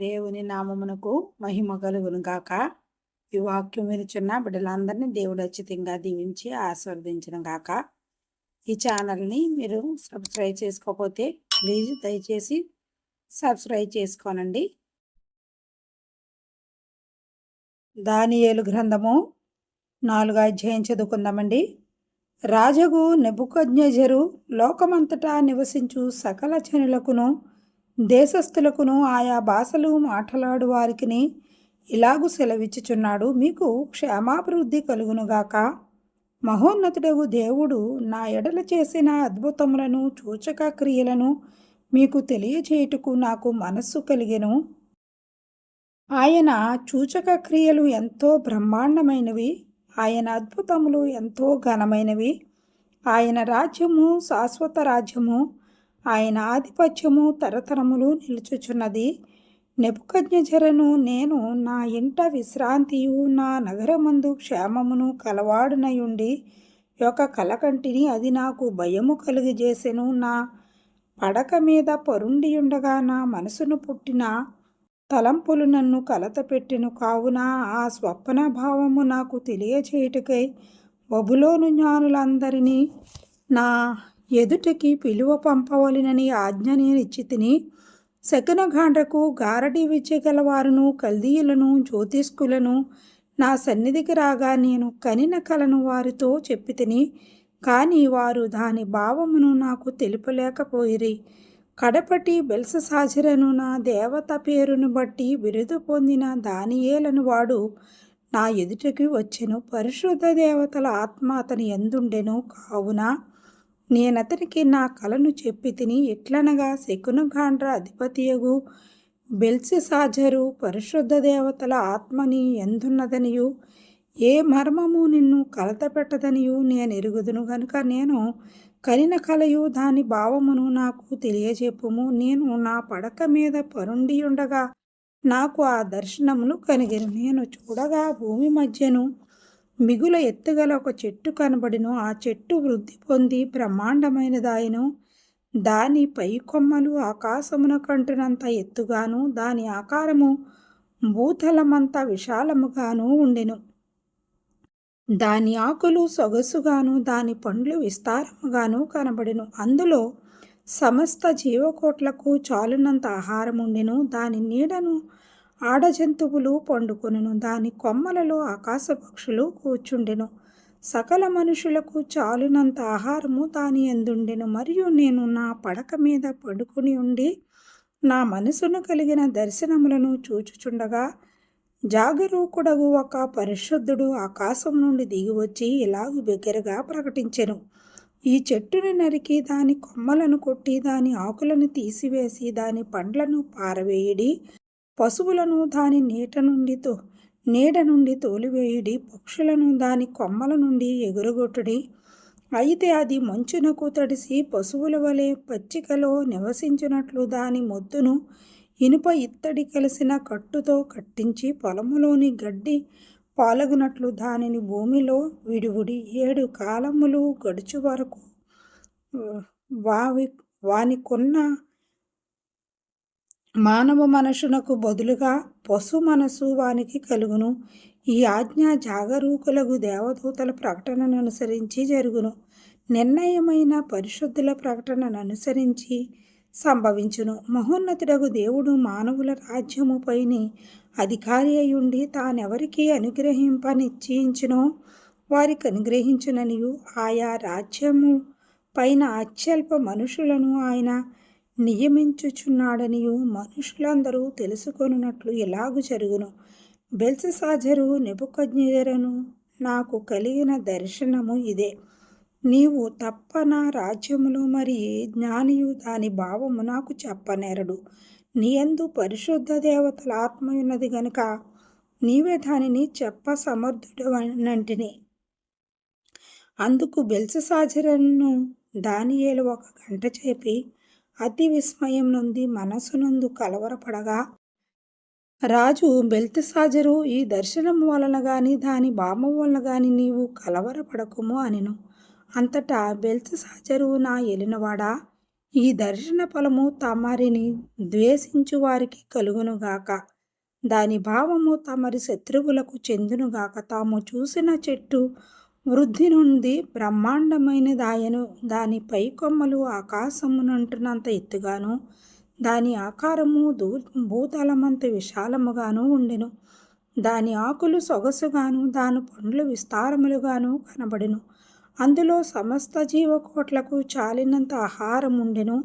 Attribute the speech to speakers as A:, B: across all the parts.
A: దేవుని నామమునకు మహిమ కలుగును గాక. ఈ వాక్యం వినుచున్న బిడ్డలందరినీ దేవుడు అచ్చితంగా దీవించి ఆస్వాదించిన గాక. ఈ ఛానల్ని మీరు సబ్స్క్రైబ్ చేసుకోకపోతే ప్లీజ్ దయచేసి సబ్స్క్రైబ్ చేసుకోనండి. దానియేలు గ్రంథము నాలుగు అధ్యాయం చదువుకుందామండి. రాజగు నెబుకజ్ఞజరు లోకమంతటా నివసించు సకల చనులకును దేశస్థులకును ఆయా భాషలు మాట్లాడు వారికిని ఇలాగు సెలవిచ్చుచున్నాడు. మీకు క్షేమాభివృద్ధి కలుగునుగాక. మహోన్నతుడగు దేవుడు నా ఎడల చేసిన అద్భుతములను సూచక క్రియలను మీకు తెలియచేయుటకు నాకు మనస్సు కలిగెను. ఆయన సూచక క్రియలు ఎంతో బ్రహ్మాండమైనవి. ఆయన అద్భుతములు ఎంతో ఘనమైనవి. ఆయన రాజ్యము శాశ్వత రాజ్యము. ఆయన ఆధిపత్యము తరతరములు నిలుచుచున్నది. నెపుకజ్ఞజరను నేను నా ఇంట విశ్రాంతియు నా నగరమందు క్షేమమును కలవాడునయుండి యొక్క కలకంటిని అది నాకు భయము కలిగజేసెను. నా పడక మీద పరుండియుండగా నా మనసును పుట్టిన తలంపులు నన్ను కలతపెట్టెను కావున ఆ స్వప్న భావము నాకు తెలియచేయుటకై బబులోను జ్ఞానులందరినీ నా ఎదుటికి పిలువ పంపవలనని ఆజ్ఞ నేను తిని శకునఘాండ్రకు గారడి విద్యగలవారును కల్దీయులను జ్యోతిష్కులను నా సన్నిధికి రాగా నేను కనిన కలను వారితో చెప్పి తిని కానీ వారు దాని భావమును నాకు తెలుపలేకపోయిరి. కడపటి బెల్ససాజరను నా దేవత పేరును బట్టి బిరుదు పొందిన దానియేలను వాడు నా ఎదుటికి వచ్చెను. పరిశుద్ధ దేవతల ఆత్మ అతని ఎందుండెను? కావున నేనతనికి నా కలను చెప్పి తిని ఎట్లనగా శకునగాండ్ర అధిపతియగు బెల్సిసాజరు పరిశుద్ధ దేవతల ఆత్మని ఎందున్నదనియు? ఏ మర్మము నిన్ను కలత పెట్టదనియు నేను ఎరుగుదును గనుక నేను కలిన కలయు దాని భావమును నాకు తెలియజెప్పుము. నేను నా పడక మీద పరుండి ఉండగా నాకు ఆ దర్శనమును కనిగిను నేను చూడగా భూమి మధ్యను మిగుల ఎత్తుగల ఒక చెట్టు కనబడిను. ఆ చెట్టు వృద్ధి పొంది బ్రహ్మాండమైనదాయను. దాని పై కొమ్మలు ఆకాశమున కంటునంత ఎత్తుగాను దాని ఆకారము భూతలమంత విశాలముగాను ఉండెను. దాని ఆకులు సొగసుగాను దాని పండ్లు విస్తారముగాను కనబడెను. అందులో సమస్త జీవకోట్లకు చాలునంత ఆహారం ఉండెను దాని నీడను ఆడజంతువులు పండుకొనును. దాని కొమ్మలలో ఆకాశ పక్షులు కూర్చుండెను. సకల మనుషులకు చాలునంత ఆహారము దాని ఎందుండెను. మరియు నేను నా పడక మీద పడుకుని ఉండి నా మనసును కలిగిన దర్శనములను చూచుచుండగా జాగరూకుడగు ఒక పరిశుద్ధుడు ఆకాశం నుండి దిగివచ్చి ఇలాగు బిగ్గరగా ప్రకటించెను. ఈ చెట్టుని నరికి దాని కొమ్మలను కొట్టి దాని ఆకులను తీసివేసి దాని పండ్లను పారవేయడి పశువులను దాని నీట నుండి తో నీడ నుండి తోలివేయుడి పక్షులను దాని కొమ్మల నుండి ఎగురగొట్టుడి. అయితే అది మంచునకు తడిసి పశువుల వలె పచ్చికలో నివసించినట్లు దాని మొద్దును ఇనుప ఇత్తడి కలిసిన కట్టుతో కట్టించి పొలములోని గడ్డి పాలగునట్లు దానిని భూమిలో విడివుడి. ఏడు కాలములు గడుచు వరకు వావి వానికున్న మానవ మనసునకు బదులుగా పశు మనసు వానికి కలుగును. ఈ ఆజ్ఞ జాగరూకులకు దేవదూతల ప్రకటనను అనుసరించి జరుగును. నిర్ణయమైన పరిశుద్ధుల ప్రకటనను అనుసరించి సంభవించును. మహోన్నతుడగు దేవుడు మానవుల రాజ్యముపైని అధికారి అయ్యుండి తానెవరికి అనుగ్రహింప నిశ్చయించునో వారికి అనుగ్రహించుననియు. ఆయా రాజ్యము పైన అత్యల్ప మనుషులను ఆయన నియమించుచున్నాడనియు మనుషులందరూ తెలుసుకొనున్నట్లు ఎలాగు జరుగును. బెల్ససాజరు నెబుకజ్ఞరను నాకు కలిగిన దర్శనము ఇదే. నీవు తప్ప నా రాజ్యములో మరి ఏ జ్ఞానియు దాని భావము నాకు చెప్పనేరడు. నీయందు పరిశుద్ధ దేవతల ఆత్మయున్నది గనుక నీవే దానిని చెప్ప సమర్థుడనంటిని అందుకు బెల్ససాజరను దానియేలు ఒక గంట చేపి అతి విస్మయం నుండి మనసునందు కలవరపడగా రాజు బెల్తసాజరు ఈ దర్శనం వలన గాని దాని భామ వలన గాని నీవు కలవరపడకుము అనిను. అంతటా బెల్తసాజరు నా ఎలినవాడా? ఈ దర్శన ఫలము తమరిని ద్వేషించు వారికి కలుగునుగాక. దాని భావము తమరి శత్రువులకు చెందునుగాక. తాము చూసిన చెట్టు వృద్ధి నుండి బ్రహ్మాండమైనదాయను దాని పై కొమ్మలు ఆకాశమునంటున్నంత ఎత్తుగాను దాని ఆకారము దూ భూతలమంత విశాలముగాను ఉండెను. దాని ఆకులు సొగసుగాను దాని పండ్లు విస్తారములుగాను కనబడెను. అందులో సమస్త జీవకోట్లకు చాలినంత ఆహారం ఉండెను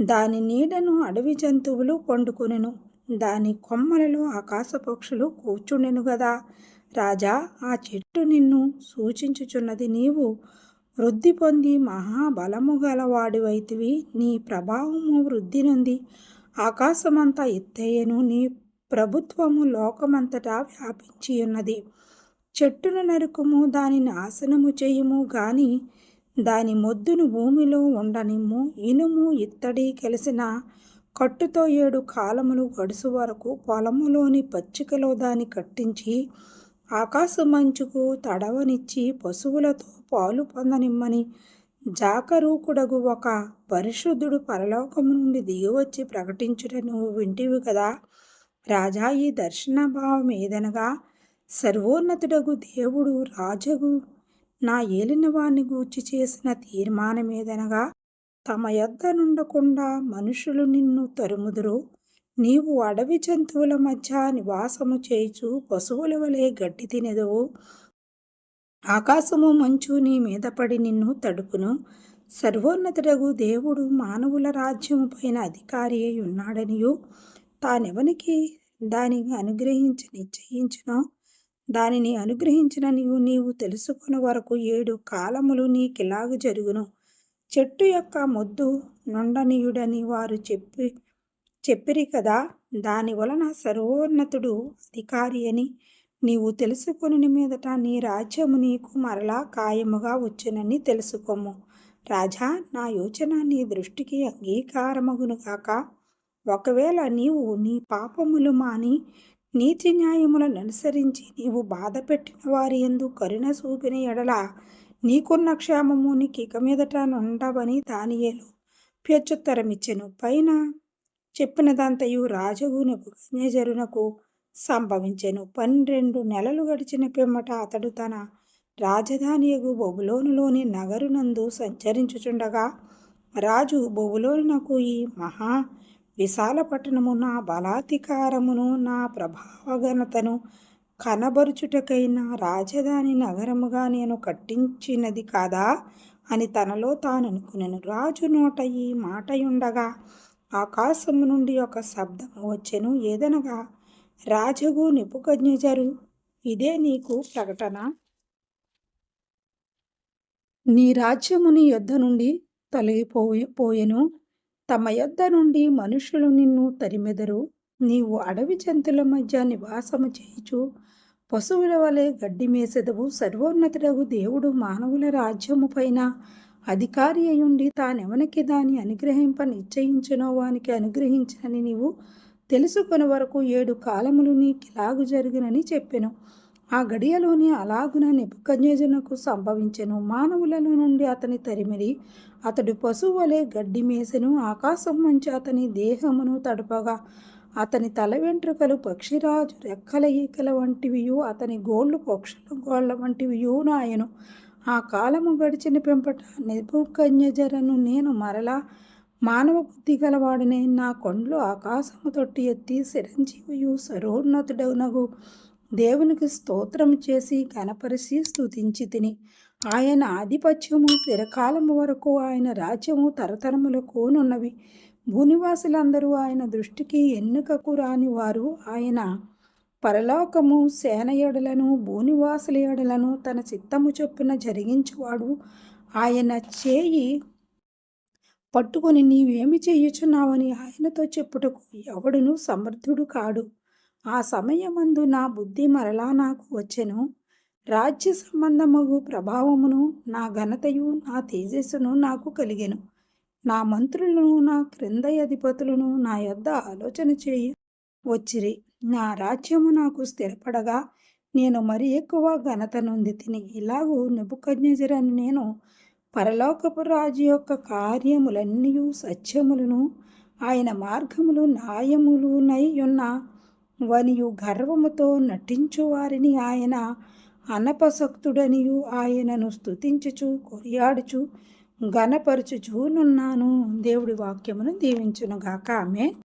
A: దాని నీడను అడవి జంతువులు పండుకొనెను. దాని కొమ్మలలో ఆకాశ పక్షులు కూర్చుండెను గదా. రాజా ఆ చెట్టు నిన్ను సూచించుచున్నది నీవు. వృద్ధి పొంది మహాబలము గలవాడివైతివి. నీ ప్రభావము వృద్ధి నుంది ఆకాశమంతా ఎత్తయ్యను నీ ప్రభుత్వము లోకమంతటా వ్యాపించి ఉన్నది చెట్టును నరుకుము దాని నాశనము చేయుము. గాని దాని మొద్దును భూమిలో ఉండనిమ్ము. ఇనుము ఇత్తడి కలిసిన కట్టుతో ఏడు కాలములు గడుసు వరకు పొలములోని పచ్చికలో దాన్ని కట్టించి ఆకాశమంచుకు తడవనిచ్చి పశువులతో పాలు పొందనిమ్మని జాకరూకుడగు ఒక పరిశుద్ధుడు పరలోకము నుండి దిగివచ్చి ప్రకటించుట నువ్వు వింటివి కదా. రాజా ఈ దర్శన భావం ఏదనగా సర్వోన్నతుడగు దేవుడు రాజగు నా ఏలినవాణ్ణి గూర్చి చేసిన తీర్మానమేదనగా తమ యొద్ద నుండకుండా మనుషులు నిన్ను తరుముదురు. నీవు అడవి జంతువుల మధ్య నివాసము చేయుచు పశువుల వలె గడ్డి తినెదవు. ఆకాశము మంచు నీ మీద పడి నిన్ను తడుపును. సర్వోన్నతుడగు దేవుడు మానవుల రాజ్యము పైన అధికారి అయి ఉన్నాడనియు. తానెవనికి దానిని అనుగ్రహించి నిశ్చయించునో? దానిని అనుగ్రహించిన నీవు నీవు తెలుసుకున్న వరకు ఏడు కాలములు నీకిలాగ జరుగును. చెట్టు యొక్క మొద్దు నుండనీయుడని వారు చెప్పి చెప్పిరి కదా దాని వలన సర్వోన్నతుడు అధికారి అని. నీవు తెలుసుకొని మీదట నీ రాజ్యము నీకు మరలా ఖాయముగా వచ్చునని తెలుసుకోము. రాజా నా యోచన నీ దృష్టికి అంగీకారమగునుగాక ఒకవేళ నీవు నీ పాపములు మాని నీతి న్యాయములను అనుసరించి నీవు బాధ పెట్టిన వారి ఎందు కరుణ చూపిన ఎడల నీకున్న క్షేమము నీకు ఇక మీదట ఉండవని దానియేలు ప్రత్యుత్తరమిచ్చెను. పైన చెప్పినదంతయు రాజుగు నెబుకజ్ఞజరునకు సంభవించెను. పన్నెండు నెలలు గడిచిన పిమ్మట అతడు తన రాజధానియగు బొబులోనులోని నగరునందు సంచరించుచుండగా రాజు బొబులోనునకు ఈ మహా విశాల పట్టణము నా బలాధికారమును నా ప్రభావఘనతను కనబరుచుటకైన రాజధాని నగరముగా నేను కట్టించినది కాదా అని తనలో తాను అనుకునేను రాజు నోట ఈ మాటయుండగా ఆకాశము నుండి ఒక శబ్దము వచ్చెను. ఏదనగా రాజగు నిపుకజ్ఞజరు ఇదే నీకు ప్రకటన? నీ రాజ్యముని యొద్ద నుండి తొలగిపోయి పోయెను. తమ యొద్ద నుండి మనుషులు నిన్ను తరిమెదరు. నీవు అడవి జంతుల మధ్య నివాసము చేయుచు పశువుల వలె గడ్డి మేసెదవు. సర్వోన్నతుడగు దేవుడు మానవుల రాజ్యము పైన అధికారి అయ్యుండి తానెవనికి దాని అనుగ్రహింప నిశ్చయించునో వానికి అనుగ్రహించనని నీవు తెలుసుకుని వరకు ఏడు కాలములు నీకిలాగు జరిగినని చెప్పెను. ఆ గడియలోని అలాగున నిపుకన్యజనకు సంభవించెను. మానవులలో నుండి అతని తరిమిరి అతడు పశువు వలె గడ్డి మేసెను. ఆకాశం నుంచి అతని దేహమును తడపగా అతని తల వెంట్రుకలు పక్షిరాజు రెక్కల ఈకల వంటివియు అతని గోళ్ళు పక్షుల గోళ్ళ వంటివియు నాయను. ఆ కాలము గడిచిన పెంపట నిపుకన్యజరను నేను మరలా మానవ బుద్ధి గలవాడినే. నా కొండలు ఆకాశము తొట్టి ఎత్తి చిరంజీవియు సరోన్నతుడవునగు దేవునికి స్తోత్రం చేసి కనపరిచి స్థుతించి తిని. ఆయన ఆధిపత్యము చిరకాలము వరకు ఆయన రాజ్యము తరతరములకు నున్నవి భూనివాసులందరూ ఆయన దృష్టికి ఎన్నుకకు రాని వారు ఆయన పరలోకము సేన ఏడలను భూనివాసుల ఎడలను తన చిత్తము చొప్పున జరిగించువాడు. ఆయన చేయి పట్టుకొని నీవేమి చేయుచున్నావని ఆయనతో చెప్పుటకు ఎవడును సమర్థుడు కాడు. ఆ సమయమందు నా బుద్ధి మరలా నాకు వచ్చెను. రాజ్య సంబంధమగు ప్రభావమును నా ఘనతయు నా తేజస్సును నాకు కలిగెను. నా మంత్రులను నా క్రింద అధిపతులను నా యొద్ద ఆలోచన చేయి వచ్చిరి. నా రాజ్యము నాకు స్థిరపడగా నేను మరి ఎక్కువ ఘనత నుండి తిని ఇలాగూ నెబుకజ్ఞజరని నేను పరలోకపు రాజు యొక్క కార్యములన్నీ సత్యములను ఆయన మార్గములు న్యాయములునై ఉన్న వనియు గర్వముతో నటించు వారిని ఆయన అనపసక్తుడనియు ఆయనను స్తుతించుచు కొరియాడుచు గనపరుచుచూనున్నాను దేవుడి వాక్యమును దీవించునుగాక. ఆమె